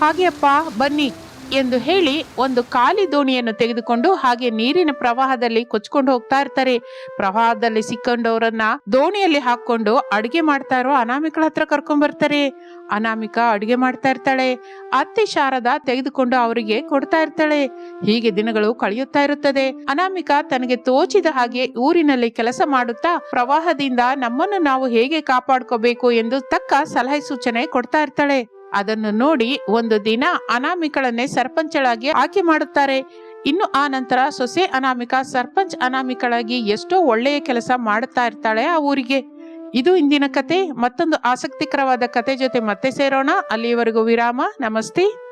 ಹಾಗೆ ಅಪ್ಪ, ಬನ್ನಿ. ಎಂದು ಹೇಳಿ ಒಂದು ಖಾಲಿ ದೋಣಿಯನ್ನು ತೆಗೆದುಕೊಂಡು ಹಾಗೆ ನೀರಿನ ಪ್ರವಾಹದಲ್ಲಿ ಕೊಚ್ಕೊಂಡು ಹೋಗ್ತಾ ಇರ್ತಾರೆ. ಪ್ರವಾಹದಲ್ಲಿ ಸಿಕ್ಕೊಂಡವರನ್ನ ದೋಣಿಯಲ್ಲಿ ಹಾಕೊಂಡು ಅಡಿಗೆ ಮಾಡ್ತಾ ಇರೋ ಅನಾಮಿಕಳ ಹತ್ರ ಕರ್ಕೊಂಡ್ ಬರ್ತಾರೆ. ಅನಾಮಿಕ ಅಡಿಗೆ ಮಾಡ್ತಾ ಇರ್ತಾಳೆ. ಅತ್ತೆ ಶಾರದ ತೆಗೆದುಕೊಂಡು ಅವರಿಗೆ ಕೊಡ್ತಾ ಇರ್ತಾಳೆ. ಹೀಗೆ ದಿನಗಳು ಕಳೆಯುತ್ತಾ ಇರುತ್ತದೆ. ಅನಾಮಿಕ ತನಗೆ ತೋಚಿದ ಹಾಗೆ ಊರಿನಲ್ಲಿ ಕೆಲಸ ಮಾಡುತ್ತಾ ಪ್ರವಾಹದಿಂದ ನಮ್ಮನ್ನು ನಾವು ಹೇಗೆ ಕಾಪಾಡ್ಕೋಬೇಕು ಎಂದು ತಕ್ಕ ಸಲಹೆ ಸೂಚನೆ ಕೊಡ್ತಾ ಇರ್ತಾಳೆ. ಅದನ್ನು ನೋಡಿ ಒಂದು ದಿನ ಅನಾಮಿಕಳನ್ನೇ ಸರ್ಪಂಚಳಾಗಿ ಆಯ್ಕೆ ಮಾಡುತ್ತಾರೆ. ಇನ್ನು ಆ ನಂತರ ಸೊಸೆ ಅನಾಮಿಕ ಸರ್ಪಂಚ್ ಅನಾಮಿಕಳಾಗಿ ಎಷ್ಟೋ ಒಳ್ಳೆಯ ಕೆಲಸ ಮಾಡುತ್ತಾ ಇರ್ತಾಳೆ ಆ ಊರಿಗೆ. ಇದು ಇಂದಿನ ಕತೆ. ಮತ್ತೊಂದು ಆಸಕ್ತಿಕರವಾದ ಕತೆ ಜೊತೆ ಮತ್ತೆ ಸೇರೋಣ. ಅಲ್ಲಿಯವರೆಗೂ ವಿರಾಮ. ನಮಸ್ತೆ.